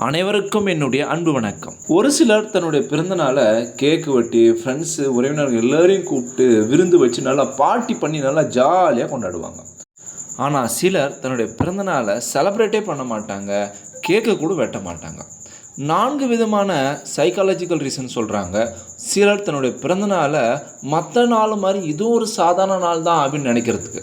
அனைவருக்கும் என்னுடைய அன்பு வணக்கம். ஒரு சிலர் தன்னுடைய பிறந்தநாளை கேக்கு வெட்டி ஃப்ரெண்ட்ஸு உறவினர்கள் எல்லோரையும் கூப்பிட்டு விருந்து வச்சு நல்லா பார்ட்டி பண்ணி நல்லா ஜாலியாக கொண்டாடுவாங்க. ஆனால் சிலர் தன்னுடைய பிறந்தநாளை செலப்ரேட்டே பண்ண மாட்டாங்க கேக்கை கூட வெட்ட மாட்டாங்க. நான்கு விதமான சைக்காலஜிக்கல் ரீசன் சொல்கிறாங்க சிலர் தன்னுடைய பிறந்தநாளை மற்ற நாள் மாதிரி இதுவும் ஒரு சாதாரண நாள் தான் அப்படின்னு நினைக்கிறதுக்கு.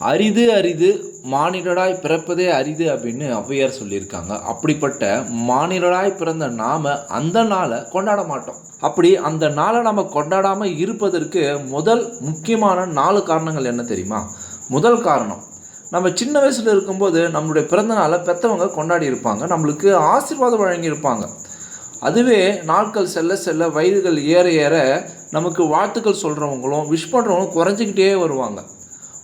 அரிது அரிது மானிடராய் பிறப்பதே அரிது அப்படின்னு ஔவையார் சொல்லியிருக்காங்க. அப்படிப்பட்ட மானிடராய் பிறந்த நாம அந்த நாளை கொண்டாட மாட்டோம். அப்படி அந்த நாளை நம்ம கொண்டாடாமல் இருப்பதற்கு முதல் முக்கியமான நாலு காரணங்கள் என்ன தெரியுமா? முதல் காரணம் நம்ம சின்ன வயசில் இருக்கும்போது நம்மளுடைய பிறந்த நாளை பெற்றவங்க கொண்டாடி இருப்பாங்க. நம்மளுக்கு ஆசீர்வாதம் வழங்கியிருப்பாங்க. அதுவே நாட்கள் செல்ல செல்ல வயதுகள் ஏற ஏற நமக்கு வாழ்த்துக்கள் சொல்கிறவங்களும் விஷ் பண்ணுறவங்களும் குறைஞ்சிக்கிட்டே வருவாங்க.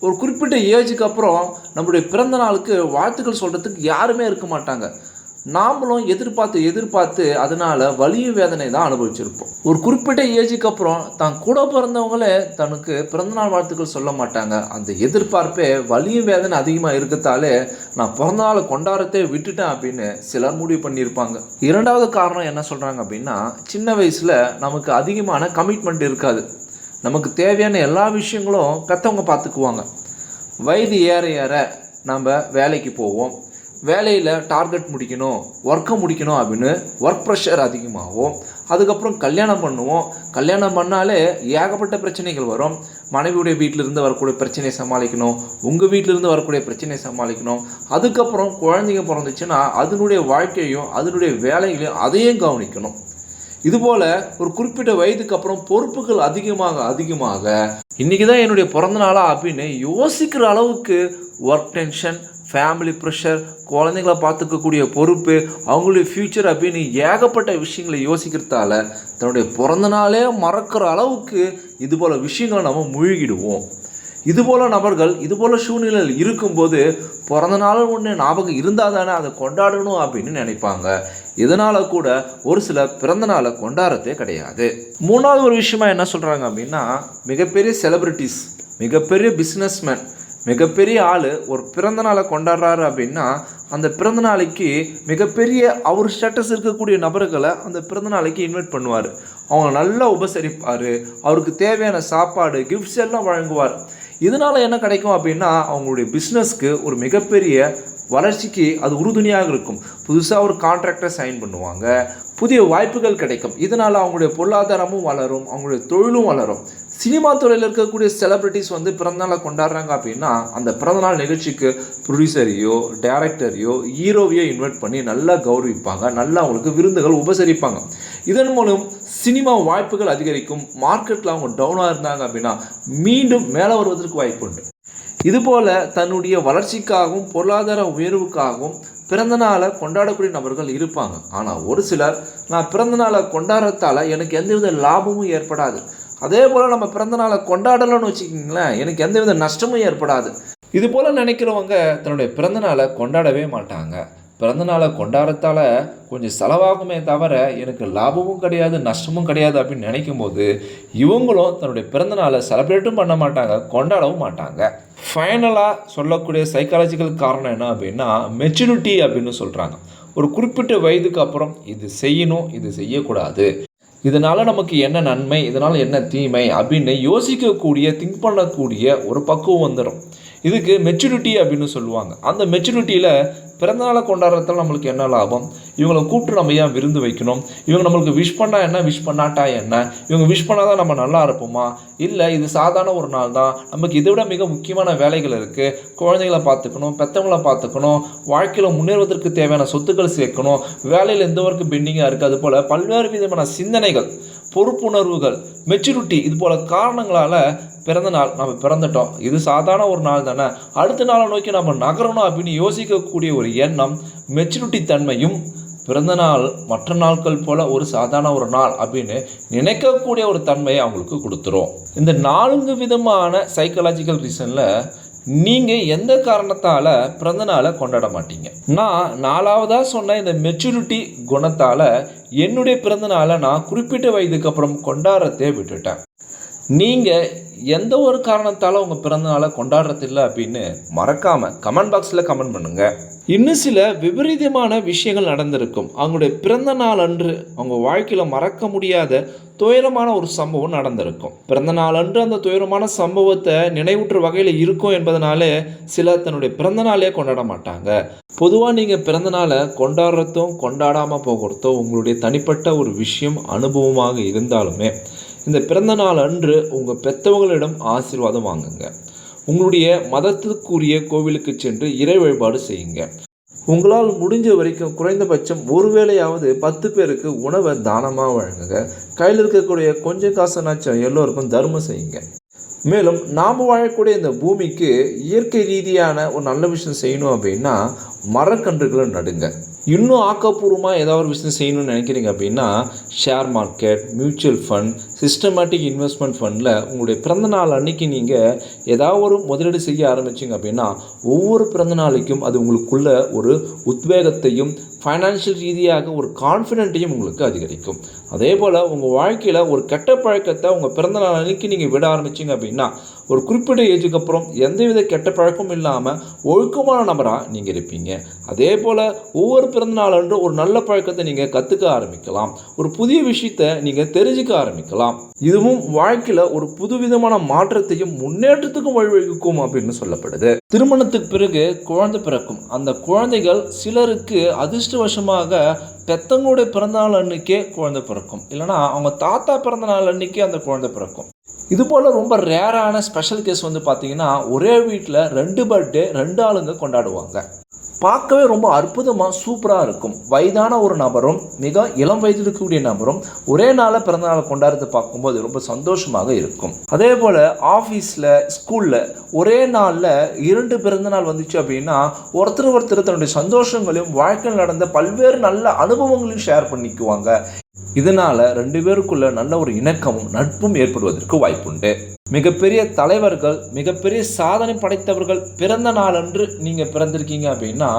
ஒரு குறிப்பிட்ட ஏஜுக்கு அப்புறம் நம்மளுடைய பிறந்த நாளுக்கு வாழ்த்துக்கள் சொல்கிறதுக்கு யாருமே இருக்க மாட்டாங்க. நாமளும் எதிர்பார்த்து எதிர்பார்த்து அதனால் வலியும் வேதனை தான் அனுபவிச்சிருப்போம். ஒரு குறிப்பிட்ட ஏஜுக்கு அப்புறம் தான் கூட பிறந்தவங்களே தனக்கு பிறந்தநாள் வாழ்த்துக்கள் சொல்ல மாட்டாங்க. அந்த எதிர்பார்ப்பே வலியும் வேதனை அதிகமாக இருக்கத்தாலே நான் பிறந்தநாளை கொண்டாடுறதே விட்டுட்டேன் அப்படின்னு சிலர் முடிவு பண்ணியிருப்பாங்க. இரண்டாவது காரணம் என்ன சொல்கிறாங்க அப்படின்னா சின்ன வயசில் நமக்கு அதிகமான கமிட்மெண்ட் இருக்காது. நமக்கு தேவையான எல்லா விஷயங்களும் பெற்றவங்க பார்த்துக்குவாங்க. வயது ஏற ஏற நம்ம வேலைக்கு போவோம். வேலையில் டார்கெட் முடிக்கணும் ஒர்க்கை முடிக்கணும் அப்படின்னு ஒர்க் ப்ரெஷர் அதிகமாகும். அதுக்கப்புறம் கல்யாணம் பண்ணுவோம். கல்யாணம் பண்ணாலே ஏகப்பட்ட பிரச்சனைகள் வரும். மனைவியுடைய வீட்டிலிருந்து வரக்கூடிய பிரச்சனையை சமாளிக்கணும். உங்கள் வீட்டிலிருந்து வரக்கூடிய பிரச்சனையை சமாளிக்கணும். அதுக்கப்புறம் குழந்தைங்க பிறந்துச்சுன்னா அதனுடைய வாழ்க்கையும் அதனுடைய வேலைகளையும் அதையும் கவனிக்கணும். இதுபோல் ஒரு குறிப்பிட்ட வயதுக்கு அப்புறம் பொறுப்புகள் அதிகமாக அதிகமாக. இன்றைக்கி தான் என்னுடைய பிறந்த நாளா அப்படின்னு யோசிக்கிற அளவுக்கு ஒர்க் டென்ஷன் ஃபேமிலி ப்ரெஷர் குழந்தைங்கள பார்த்துக்கக்கூடிய பொறுப்பு அவங்களுடைய ஃப்யூச்சர் அப்படின்னு ஏகப்பட்ட விஷயங்களை யோசிக்கிறதால தன்னுடைய பிறந்த நாளே மறக்கிற அளவுக்கு இதுபோல் விஷயங்களை நம்ம மூழ்கிடுவோம். இதுபோல் நபர்கள் இதுபோல் சூழ்நிலையில் இருக்கும்போது பிறந்த நாள் ஒன்று ஞாபகம் இருந்தால் தானே அதை கொண்டாடணும் அப்படின்னு நினைப்பாங்க. இதனால் கூட ஒரு சில பிறந்த நாளை கொண்டாடுறதே கிடையாது. மூணாவது ஒரு விஷயமா என்ன சொல்கிறாங்க அப்படின்னா மிகப்பெரிய செலிப்ரிட்டிஸ் மிகப்பெரிய பிஸ்னஸ்மேன் மிகப்பெரிய ஆள் ஒரு பிறந்த நாளை கொண்டாடுறாரு அப்படின்னா அந்த பிறந்த நாளைக்கு மிகப்பெரிய அவர் ஸ்டேட்டஸ் இருக்கக்கூடிய நபர்களை அந்த பிறந்த நாளைக்கு இன்வைட் பண்ணுவார். அவங்க நல்லா உபசரிப்பார். அவருக்கு தேவையான சாப்பாடு கிஃப்ட்ஸ் எல்லாம் வழங்குவார். இதனால் என்ன கிடைக்கும் அப்படின்னா அவங்களுடைய பிஸ்னஸ்க்கு ஒரு மிகப்பெரிய வளர்ச்சிக்கு அது உறுதுணையாக இருக்கும். புதுசாக ஒரு கான்ட்ராக்டை சைன் பண்ணுவாங்க. புதிய வாய்ப்புகள் கிடைக்கும். இதனால் அவங்களுடைய பொருளாதாரமும் வளரும் அவங்களுடைய தொழிலும் வளரும். சினிமா துறையில் இருக்கக்கூடிய செலிப்ரிட்டிஸ் வந்து பிறந்தநாளை கொண்டாடுறாங்க அப்படின்னா அந்த பிறந்தநாள் நிகழ்ச்சிக்கு ப்ரொடியூசரையோ டேரக்டரையோ ஹீரோவையோ இன்வைட் பண்ணி நல்லா கௌரவிப்பாங்க. நல்லா அவங்களுக்கு விருந்துகள் உபசரிப்பாங்க. இதன் மூலம் சினிமா வாய்ப்புகள் அதிகரிக்கும். மார்க்கெட்டில் அவங்க டவுனாக இருந்தாங்க அப்படின்னா மீண்டும் மேலே வருவதற்கு வாய்ப்பு உண்டு இதுபோல் தன்னுடைய வளர்ச்சிக்காகவும் பொருளாதார உயர்வுக்காகவும் பிறந்த நாளை கொண்டாடக்கூடிய நபர்கள் இருப்பாங்க. ஆனால் ஒரு சிலர் நான் பிறந்த நாளை கொண்டாடுறதால எனக்கு எந்தவித லாபமும் ஏற்படாது. அதே போல் நம்ம பிறந்த நாளை கொண்டாடலன்னு வச்சுக்கிங்களேன் எனக்கு எந்தவித நஷ்டமும் ஏற்படாது. இது போல் நினைக்கிறவங்க தன்னுடைய பிறந்த நாளை கொண்டாடவே மாட்டாங்க. பிறந்தநாளை கொண்டாடுறதால கொஞ்சம் செலவாகுமே தவிர எனக்கு லாபமும் கிடையாது நஷ்டமும் கிடையாது அப்படின்னு நினைக்கும் போது இவங்களும் தன்னுடைய பிறந்தநாளை செலப்ரேட்டும் செலிப்ரேட்டும் பண்ண மாட்டாங்க கொண்டாடவும் மாட்டாங்க. ஃபைனலாக சொல்லக்கூடிய சைக்காலஜிக்கல் காரணம் என்ன அப்படின்னா மெச்சூரிட்டி அப்படின்னு சொல்கிறாங்க ஒரு குறிப்பிட்ட வயதுக்கு அப்புறம் இது செய்யணும் இது செய்யக்கூடாது. இதனால் நமக்கு என்ன நன்மை இதனால் என்ன தீமை அப்படின்னு யோசிக்கக்கூடிய திங்க் பண்ணக்கூடிய ஒரு பக்குவம் வந்துடும் இதுக்கு மெச்சூரிட்டி அப்படின்னு சொல்லுவாங்க. அந்த மெச்சூரிட்டியில் பிறந்தநாளை கொண்டாடுறதால நம்மளுக்கு என்ன லாபம்? இவங்களை கூப்பிட்டு நம்ம ஏன் விருந்து வைக்கணும்? இவங்க நம்மளுக்கு விஷ் பண்ணால் என்ன? விஷ் பண்ணாட்டா என்ன? இவங்க விஷ் பண்ணால் தான் நம்ம நல்லா இருப்போமா? இல்லை இது சாதாரண ஒரு நாள் தான். நமக்கு இதை விட மிக முக்கியமான வேலைகள் இருக்குது குழந்தைகளை பார்த்துக்கணும் பெற்றவங்கள பார்த்துக்கணும் வாழ்க்கையில் முன்னேறுவதற்கு தேவையான சொத்துக்கள் சேர்க்கணும் வேலையில் எந்த ஒர்க்கு பெண்டிங்காக இருக்குது அது போல் பல்வேறு விதமான சிந்தனைகள் பொறுப்புணர்வுகள் மெச்சூரிட்டி இது போல் காரணங்களால் பிறந்த நாள் நம்ம பிறந்துட்டோம். இது சாதாரண ஒரு நாள் தானே. அடுத்த நாளை நோக்கி நம்ம நகரணும் அப்படின்னு யோசிக்கக்கூடிய ஒரு எண்ணம் மெச்சூரிட்டி தன்மையும் பிறந்த நாள் மற்ற நாட்கள் போல் ஒரு சாதாரண ஒரு நாள் அப்படின்னு நினைக்கக்கூடிய ஒரு தன்மையை அவங்களுக்கு கொடுத்துரும். இந்த நான்கு விதமான சைக்கலாஜிக்கல் ரீசனில் நீங்கள் எந்த காரணத்தால் பிறந்த நாளை கொண்டாட மாட்டீங்க? நான் நாலாவதாக சொன்ன இந்த மெச்சூரிட்டி குணத்தால் என்னுடைய பிறந்த நாளை நான் குறிப்பிட்ட வயதுக்கு அப்புறம் கொண்டாடுறதே விட்டுட்டேன். நீங்கள் எந்த ஒரு காரணத்தால் உங்கள் பிறந்தநாளை கொண்டாடுறதில்ல அப்படின்னு மறக்காமல் கமெண்ட் பாக்ஸில் கமெண்ட் பண்ணுங்கள் இன்னும் சில விபரீதமான விஷயங்கள் நடந்திருக்கும். அவங்களுடைய பிறந்த நாள் அன்று அவங்க வாழ்க்கையில் மறக்க முடியாத துயரமான ஒரு சம்பவம் நடந்திருக்கும். பிறந்த நாள் அன்று அந்த துயரமான சம்பவத்தை நினைவூற்ற வகையில் இருக்கும் என்பதனாலே சிலர் தன்னுடைய பிறந்த நாளே கொண்டாட மாட்டாங்க. பொதுவாக நீங்கள் பிறந்த நாளை கொண்டாடுறதும் கொண்டாடாமல் போகிறதோ உங்களுடைய தனிப்பட்ட ஒரு விஷயம் அனுபவமாக இருந்தாலுமே இந்த பிறந்த நாள் அன்று உங்கள் பெற்றவங்களிடம் ஆசீர்வாதம் வாங்குங்க. உங்களுடைய மதத்துக்குரிய கோவிலுக்கு சென்று இறை வழிபாடு செய்யுங்க. உங்களால் முடிஞ்ச வரைக்கும் குறைந்தபட்சம் ஒரு வேளையாவது பத்து பேருக்கு உணவை தானமாக வழங்குங்க. கையில் இருக்கக்கூடிய கொஞ்சம் காசுனாச்சும் எல்லோருக்கும் தர்மம் செய்யுங்க. மேலும் நாம் வாழக்கூடிய இந்த பூமிக்கு இயற்கை ரீதியான ஒரு நல்ல விஷயம் செய்யணும் அப்படின்னா மரக்கன்றுகளை நடுங்க. இன்னும் ஆக்கப்பூர்வமாக ஏதாவது ஒரு விஷயம் செய்யணும்னு நினைக்கிறீங்க அப்படின்னா share market mutual fund systematic investment ஃபண்டில் உங்களுடைய பிறந்தநாள் அன்னைக்கு நீங்கள் ஏதாவது ஒரு முதலீடு செய்ய ஆரம்பிச்சிங்க அப்படின்னா ஒவ்வொரு பிறந்த நாளைக்கும் அது உங்களுக்குள்ள ஒரு உத்வேகத்தையும் ஃபைனான்ஷியல் ரீதியாக ஒரு கான்ஃபிடென்ட்டையும் உங்களுக்கு அதிகரிக்கும். அதே போல் உங்கள் வாழ்க்கையில் ஒரு கெட்ட பழக்கத்தை உங்கள் பிறந்த நாள் அன்னைக்கு நீங்கள் விட ஆரம்பிச்சிங்க அப்படின்னா ஒரு குறிப்பிட்ட ஏஜுக்கு அப்புறம் எந்தவித கெட்ட பழக்கமும் இல்லாமல் ஒழுக்கமான நபராக நீங்கள் இருப்பீங்க. அதே போல் ஒவ்வொரு பிறந்த ஒரு நல்ல பழக்கத்தை நீங்கள் கற்றுக்க ஆரம்பிக்கலாம். ஒரு புதிய விஷயத்தை நீங்கள் தெரிஞ்சுக்க ஆரம்பிக்கலாம். இதுவும் வாழ்க்கையில் ஒரு புதுவிதமான மாற்றத்தையும் முன்னேற்றத்துக்கும் வழிவகுக்கும் அப்படின்னு சொல்லப்படுது. திருமணத்துக்கு பிறகு குழந்தை பிறக்கும். அந்த குழந்தைகள் சிலருக்கு அதிர்ஷ்டவசமாக பெத்தவங்களுடைய பிறந்தநாள் அன்னைக்கே குழந்தை பிறக்கும். இல்லைனா அவங்க தாத்தா பிறந்த நாள் அன்னைக்கே அந்த குழந்தை பிறக்கும். இது போல் ரொம்ப ரேரான ஸ்பெஷல் கேஸ் வந்து பார்த்தீங்கன்னா ஒரே வீட்டில் ரெண்டு பர்த்டே ரெண்டு ஆளுங்க கொண்டாடுவாங்க. பார்க்கவே ரொம்ப அற்புதமாக சூப்பராக இருக்கும். வயதான ஒரு நபரும் மிக இளம் வயதில் இருக்கக்கூடிய நபரும் ஒரே நாளில் பிறந்தநாளை கொண்டாடுறதை பார்க்கும்போது ரொம்ப சந்தோஷமாக இருக்கும். அதே போல் ஆஃபீஸில் ஸ்கூலில் ஒரே நாளில் இரண்டு பிறந்தநாள் வந்துச்சு அப்படின்னா ஒருத்தர் ஒருத்தர் தன்னுடைய சந்தோஷங்களையும் வாழ்க்கையில் நடந்த பல்வேறு நல்ல அனுபவங்களையும் ஷேர் பண்ணிக்குவாங்க. இதனால் ரெண்டு பேருக்குள்ள நல்ல ஒரு இணக்கமும் நட்பும் ஏற்படுவதற்கு வாய்ப்புண்டு. மிகப்பெரிய தலைவர்கள் மிகப்பெரிய சாதனை படைத்தவர்கள் பிறந்த நாளன்று நீங்கள் பிறந்திருக்கீங்க அப்படின்னா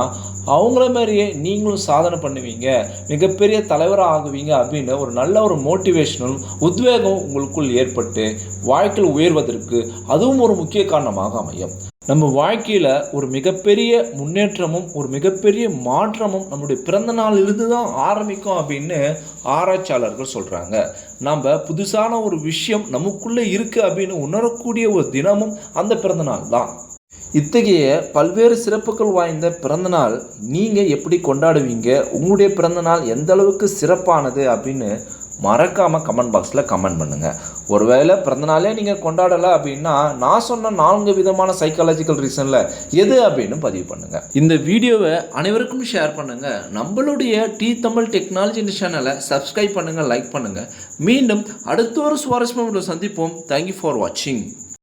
அவங்கள மாதிரியே நீங்களும் சாதனை பண்ணுவீங்க. மிகப்பெரிய தலைவராக ஆகுவீங்க அப்படின்னு ஒரு நல்ல ஒரு மோட்டிவேஷனும் உத்வேகம் உங்களுக்குள் ஏற்பட்டு வாழ்க்கையில் உயர்வதற்கு அதுவும் ஒரு முக்கிய காரணமாக அமையும். நம்ம வாழ்க்கையில் ஒரு மிகப்பெரிய முன்னேற்றமும் ஒரு மிகப்பெரிய மாற்றமும் நம்முடைய பிறந்த நாளிலிருந்து தான் ஆரம்பிக்கும் அப்படின்னு ஆராய்ச்சியாளர்கள் சொல்கிறாங்க நம்ம புதுசான ஒரு விஷயம் நமக்குள்ளே இருக்குது அப்படின்னு உணரக்கூடிய ஒரு தினமும் அந்த பிறந்த நாள் தான். இத்தகைய பல்வேறு சிறப்புகள் வாய்ந்த பிறந்தநாள் நீங்கள் எப்படி கொண்டாடுவீங்க? உங்களுடைய பிறந்தநாள் எந்த அளவுக்கு சிறப்பானது அப்படின்னு மறக்காமல் கமெண்ட் பாக்ஸில் கமெண்ட் பண்ணுங்கள் ஒருவேளை பிறந்தநாளே நீங்கள் கொண்டாடலை அப்படின்னா நான் சொன்ன நான்கு விதமான சைக்காலஜிக்கல் ரீசனில் எது அப்படின்னு பதிவு பண்ணுங்கள் இந்த வீடியோவை அனைவருக்கும் ஷேர் பண்ணுங்கள் நம்மளுடைய டி தமிழ் டெக்னாலஜி இந்த சேனலை சப்ஸ்கிரைப் பண்ணுங்கள் லைக் பண்ணுங்கள் மீண்டும் அடுத்த ஒரு சுவாரஸ்யமான சந்திப்போம். தேங்க்யூ ஃபார் வாட்சிங்